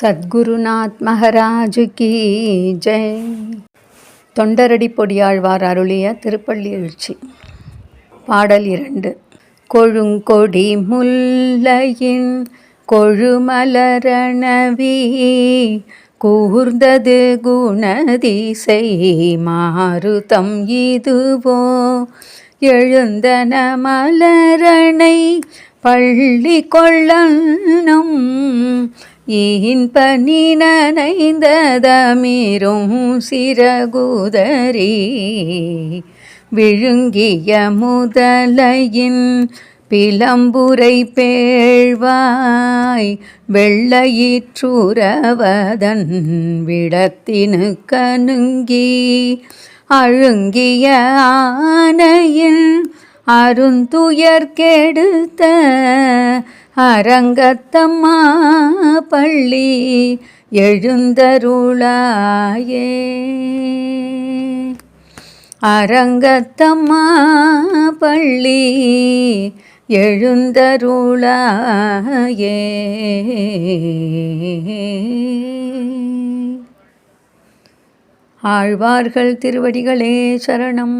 சத்குருநாத் மகராஜு கீ ஜெய். தொண்டரடி பொடியாழ்வார் அருளிய திருப்பள்ளி எழுச்சி. பாடல் இரண்டு. கொழுங்கொடி முல்லையின் கொழுமலரணவி கூர்ந்தது குணதிசை மாருதம் இதுவோ? எழுந்தன மலரணை பள்ளி கொள்ளன்னும் இன்ப நினைந்ததமீரும் சிறகுதரி விழுங்கிய முதலையின் பிளம்புரை பேழ்வாய். வெள்ளையிற்றுறவதன் விடத்தினு கணுங்கி. அழுங்கிய ஆனையின் அருந்துயர் கெடுத்த அரங்கத்தம்மா பள்ளி எழுந்தருளாயே. அரங்கத்தம்மா பள்ளி எழுந்தருளாயே. ஆழ்வார்கள் திருவடிகளே சரணம்.